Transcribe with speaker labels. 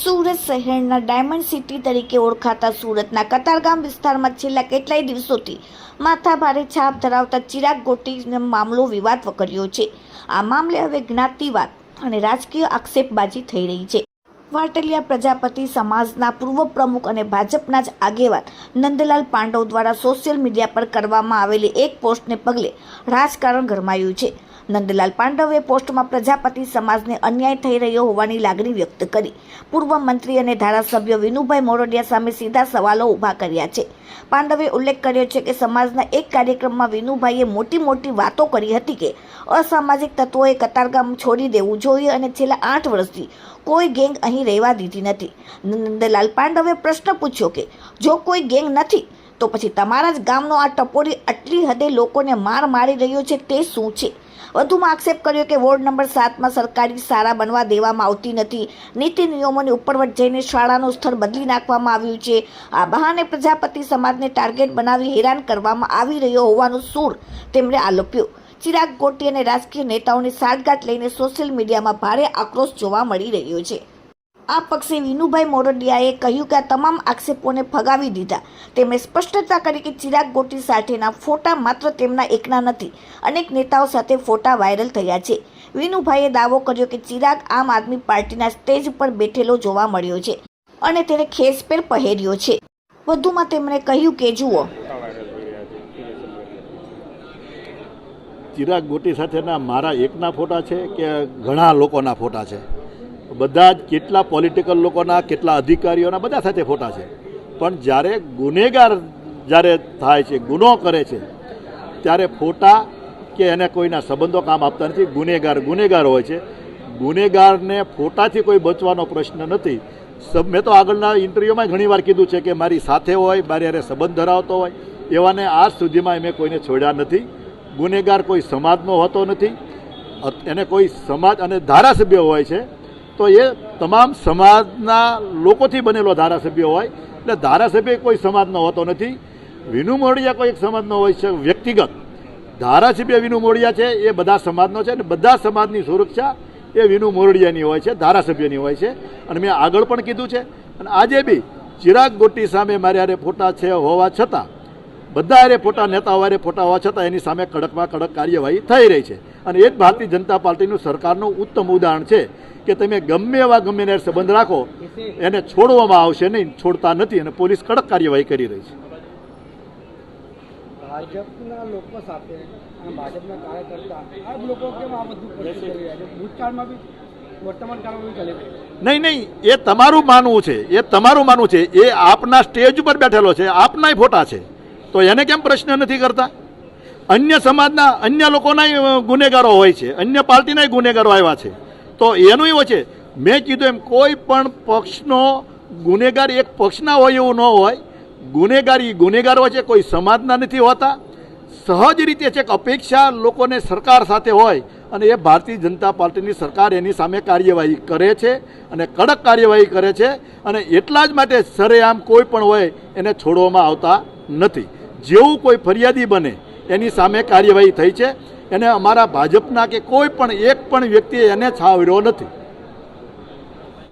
Speaker 1: સુરત શહેરના diamond city તરીકે ઓળખાતા સુરતના કતારગામ વિસ્તારમાં છેલ્લા કેટલાય દિવસોથી માથાભારે છાપ ધરાવતા ચિરાગ ગોટીનો મામલો વિવાદ વકર્યો છે. આ મામલે હવે જ્ઞાતિવાદ અને રાજકીય આક્ષેપબાજી થઈ રહી છે. વાટલિયા પ્રજાપતિ સમાજના પૂર્વ પ્રમુખ અને ભાજપના જ આગેવાન નંદલાલ પાંડવ દ્વારા સોશિયલ મીડિયા પર કરવામાં આવેલી એક પોસ્ટને પગલે રાજકારણ ગરમાયું છે. નંદલાલ પાંડવે પોસ્ટમાં પ્રજાપતિ સમાજને અન્યાય થઈ રહ્યો હોવાની લાગણી વ્યક્ત કરી. પૂર્વ મંત્રી અને ધારાસભ્ય વિનુભાઈ મોરડિયા સામે સીધા સવાલો ઊભા કર્યા છે. પાંડવે ઉલ્લેખ કર્યો છે કે સમાજના એક કાર્યક્રમમાં વિનુભાઈએ મોટી મોટી વાતો કરી હતી કે, અસામાજિક તત્વોએ કતારગામ છોડી દેવું જોઈએ અને છેલ્લા આઠ વર્ષથી કોઈ ગેંગ અહીં રહેવા દીધી નથી. નંદલાલ પાંડવે પ્રશ્ન પૂછ્યો કે, જો કોઈ ગેંગ નથી, તો પછી તમારા જ ગામનો આ ટપોરી આટલી હદે લોકોને માર મારી રહ્યો છે તે શું છે? વધુમાં આક્ષેપ કર્યો કે વોર્ડ નંબર સાતમાં સરકારી શાળા બનવા દેવામાં આવતી નથી. નીતિ નિયમોની ઉપરવટ જઈને શાળાનું સ્થળ બદલી નાખવામાં આવ્યું છે. આ બહાને પ્રજાપતિ સમાજને ટાર્ગેટ બનાવી હેરાન કરવામાં આવી રહ્યો હોવાનું સૂર તેમણે આલોપ્યો. ચિરાગ ગોટી અને રાજકીય નેતાઓની સાઠગાંઠ લઈને સોશિયલ મીડિયામાં ભારે આક્રોશ જોવા મળી રહ્યો છે. આ પક્ષે વિનુભાઈ મોરડિયાએ કહ્યું કે આ તમામ આક્ષેપોને ફગાવી દીધા. તેમણે સ્પષ્ટતા કરી કે ચિરાગ ગોટી સાથેના ફોટા માત્ર તેમના એકના નથી, અનેક નેતાઓ સાથે ફોટા વાયરલ થયા છે. વિનુભાઈએ દાવો કર્યો કે ચિરાગ આમ આદમી પાર્ટીના સ્ટેજ પર બેઠેલો જોવા મળ્યો છે અને તેણે ખેસપેર પહેર્યો છે. વધુમાં તેમણે કહ્યું કે, જુઓ.
Speaker 2: ચિરાગ ગોટી સાથેના મારા એકના ફોટા છે કે ઘણા લોકોના ફોટા છે? બધા જ કેટલા પોલિટિકલ લોકોના, કેટલા અધિકારીઓના, બધા સાથે ફોટા છે. પણ જ્યારે ગુનેગાર જ્યારે થાય છે, ગુનો કરે છે, ત્યારે ફોટા કે એને કોઈના સંબંધો કામ આપતા નથી, ગુનેગાર ગુનેગાર હોય છે. ગુનેગારને ફોટાથી કોઈ બચવાનો પ્રશ્ન નથી. મેં તો આગળના ઇન્ટરવ્યુમાં ઘણી વાર કીધું છે કે મારી સાથે હોય, મારી હારે સંબંધ ધરાવતો હોય, એવાને આજ સુધીમાં મેં કોઈને છોડ્યા નથી. ગુનેગાર કોઈ સમાજનો હોતો નથી. એને કોઈ સમાજ અને ધારાસભ્ય હોય છે તો એ તમામ સમાજના લોકોથી બનેલો ધારાસભ્ય હોય. એટલે ધારાસભ્ય કોઈ સમાજનો હોતો નથી. વિનુ મોડિયા કોઈ એક સમાજનો હોય છે. વ્યક્તિગત ધારાસભ્ય વિનુ મોડિયા છે. એ બધા સમાજનો છે અને બધા સમાજની સુરક્ષા એ વિનુ મોરડિયાની હોય છે, ધારાસભ્યની હોય છે. અને મેં આગળ પણ કીધું છે. અને આજે બી ચિરાગ ગોટી સામે મારે આરે ફોટા છે હોવા છતાં બધા અરે ફોટા નેતાઓ અરે ફોટા હોવા છતાં એની સામે કડકમાં કડક કાર્યવાહી થઈ રહી છે. અને એ જ ભારતીય જનતા પાર્ટીનું સરકારનું ઉત્તમ ઉદાહરણ છે કે તમે ગમે એવા ગમે એને સંબંધ રાખો એને છોડવામાં આવશે નહીં છોડતા નથી અને પોલીસ કડક કાર્યવાહી કરી રહી છે.
Speaker 3: ભાજપના લોકો સાથે ભાજપના કાર્યકર્તા આ લોકો કેમ આ બધું કરી રહ્યા છે? ભૂતકાળમાં બી વર્તમાન કાળમાં બી ચાલી રહ્યું
Speaker 2: નહીં નહીં એ તમારું માનવું છે એ તમારું માનવું છે એ આપના સ્ટેજ ઉપર બેઠેલો છે આપનાય ફોટા છે. તો એને કેમ પ્રશ્ન નથી કરતા? અન્ય સમાજના, અન્ય લોકોના ગુનેગારો હોય છે, અન્ય પાર્ટીના ગુનેગારો આવ્યા છે. તો એનું એવું છે, મેં કીધું એમ, કોઈ પણ પક્ષનો ગુનેગાર એક પક્ષના હોય એવું ન હોય, ગુનેગાર ગુનેગાર હોય છે કોઈ સમાજના નથી હોતા. સહજ રીતે છે કે અપેક્ષા લોકોને સરકાર સાથે હોય અને એ ભારતીય જનતા પાર્ટીની સરકાર એની સામે કાર્યવાહી કરે છે અને કડક કાર્યવાહી કરે છે અને એટલા જ માટે સરેઆમ કોઈ પણ હોય એને છોડવામાં આવતા નથી. જેવું કોઈ ફરિયાદી બને, એની સામે કાર્યવાહી થઈ છે. એને અમારા ભાજપના કે કોઈ પણ એક પણ વ્યક્તિએ એને છાવર્યો નથી.